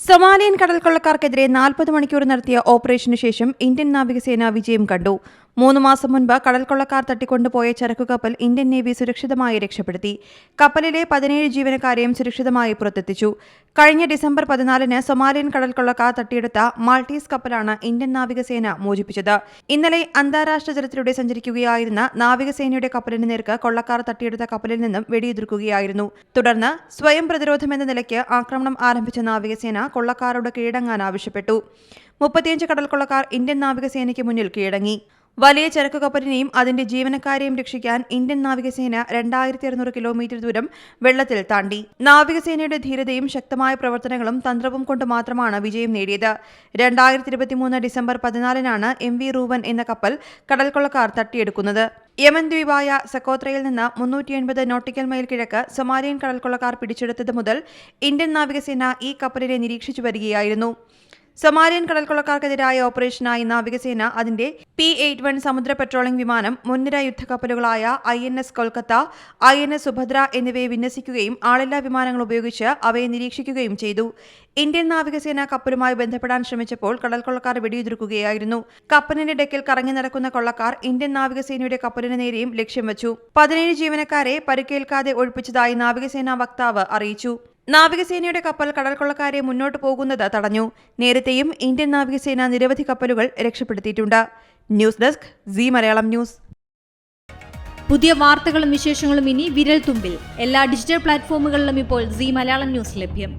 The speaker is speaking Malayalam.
സൊമാലിയൻ കടൽക്കൊള്ളക്കാർക്കെതിരെ നാൽപ്പത് മണിക്കൂർ നടത്തിയ ഓപ്പറേഷനു ശേഷം ഇന്ത്യൻ നാവികസേന വിജയം കണ്ടു. മൂന്ന് മാസം മുൻപ് കടൽക്കൊള്ളക്കാർ തട്ടിക്കൊണ്ടുപോയ ചരക്കു കപ്പൽ ഇന്ത്യൻ നേവി സുരക്ഷിതമായി രക്ഷപ്പെടുത്തി. കപ്പലിലെ പതിനേഴ് ജീവനക്കാരെയും സുരക്ഷിതമായി പുറത്തെത്തിച്ചു. കഴിഞ്ഞ ഡിസംബർ പതിനാലിന് സൊമാലിയൻ കടൽക്കൊള്ളക്കാർ തട്ടിയെടുത്ത മാൾട്ടീസ് കപ്പലാണ് ഇന്ത്യൻ നാവികസേന മോചിപ്പിച്ചത്. ഇന്നലെ അന്താരാഷ്ട്ര ജലത്തിലൂടെ സഞ്ചരിക്കുകയായിരുന്ന നാവികസേനയുടെ കപ്പലിന് നേർക്ക് കൊള്ളക്കാർ തട്ടിയെടുത്ത കപ്പലിൽ നിന്നും വെടിയുതിർക്കുകയായിരുന്നു. തുടർന്ന് സ്വയം പ്രതിരോധമെന്ന നിലയ്ക്ക് ആക്രമണം ആരംഭിച്ച നാവികസേന കൊള്ളക്കാരോട് കീഴടങ്ങാൻ ആവശ്യപ്പെട്ടു. മുപ്പത്തിയഞ്ച് കടൽക്കൊള്ളക്കാർ ഇന്ത്യൻ നാവികസേനയ്ക്ക് മുന്നിൽ കീഴടങ്ങി. വലിയ ചരക്ക് കപ്പലിനെയും അതിന്റെ ജീവനക്കാരെയും രക്ഷിക്കാൻ ഇന്ത്യൻ നാവികസേന രണ്ടായിരത്തി അറുന്നൂറ് കിലോമീറ്റർ ദൂരം വെള്ളത്തിൽ താണ്ടി. നാവികസേനയുടെ ധീരതയും ശക്തമായ പ്രവർത്തനങ്ങളും തന്ത്രവും കൊണ്ട് മാത്രമാണ് വിജയം നേടിയത്. രണ്ടായിരത്തി ഇരുപത്തിമൂന്ന് ഡിസംബർ പതിനാലിനാണ് എം വി റൂവൻ എന്ന കപ്പൽ കടൽക്കൊള്ളക്കാർ തട്ടിയെടുക്കുന്നത്. യമൻ ദ്വീപായ സക്കോത്രയിൽ നിന്ന് മുന്നൂറ്റി എൺപത് നോട്ടിക്കൽ മൈൽ കിഴക്ക് സൊമാലിയൻ കടൽക്കൊള്ളക്കാർ പിടിച്ചെടുത്തത് മുതൽ ഇന്ത്യൻ നാവികസേന ഈ കപ്പലിനെ നിരീക്ഷിച്ചു വരികയായിരുന്നു. സൊമാലിയൻ കടൽക്കൊള്ളക്കാർക്കെതിരായ ഓപ്പറേഷനായി നാവികസേന അതിന്റെ പി എയ്റ്റ് വൺ സമുദ്ര പെട്രോളിംഗ് വിമാനം മുൻനിര യുദ്ധക്കപ്പലുകളായ I N S Kolkata I N S Subhadra എന്നിവയെ വിന്യസിക്കുകയും ആളില്ലാ വിമാനങ്ങൾ ഉപയോഗിച്ച് അവയെ നിരീക്ഷിക്കുകയും ചെയ്തു. ഇന്ത്യൻ നാവികസേന കപ്പലുമായി ബന്ധപ്പെടാൻ ശ്രമിച്ചപ്പോൾ കടൽക്കൊള്ളക്കാർ വെടിയുതിർക്കുകയായിരുന്നു. കപ്പലിന്റെ ഡെക്കിൽ കറങ്ങി നടക്കുന്ന കൊള്ളക്കാർ ഇന്ത്യൻ നാവികസേനയുടെ കപ്പലിന് നേരെയും ലക്ഷ്യം വച്ചു. പതിനേഴ് ജീവനക്കാരെ പരിക്കേൽക്കാതെ ഒഴിപ്പിച്ചതായി നാവികസേനാ വക്താവ് അറിയിച്ചു. നാവികസേനയുടെ കപ്പൽ കടൽക്കൊള്ളക്കാരെ മുന്നോട്ട് പോകുന്നത് തടഞ്ഞു. നേരത്തെയും ഇന്ത്യൻ നാവികസേന നിരവധി കപ്പലുകൾ രക്ഷപ്പെടുത്തിയിട്ടുണ്ട്. News desk C Malayalam news. പുതിയ വാർത്തകളും വിശേഷങ്ങളും ഇനി വിരൽ തുമ്പിൽ എല്ലാ ഡിജിറ്റൽ പ്ലാറ്റ്ഫോമുകളിലും ഇപ്പോൾ സി മലയാളം ന്യൂസ് ലഭ്യം.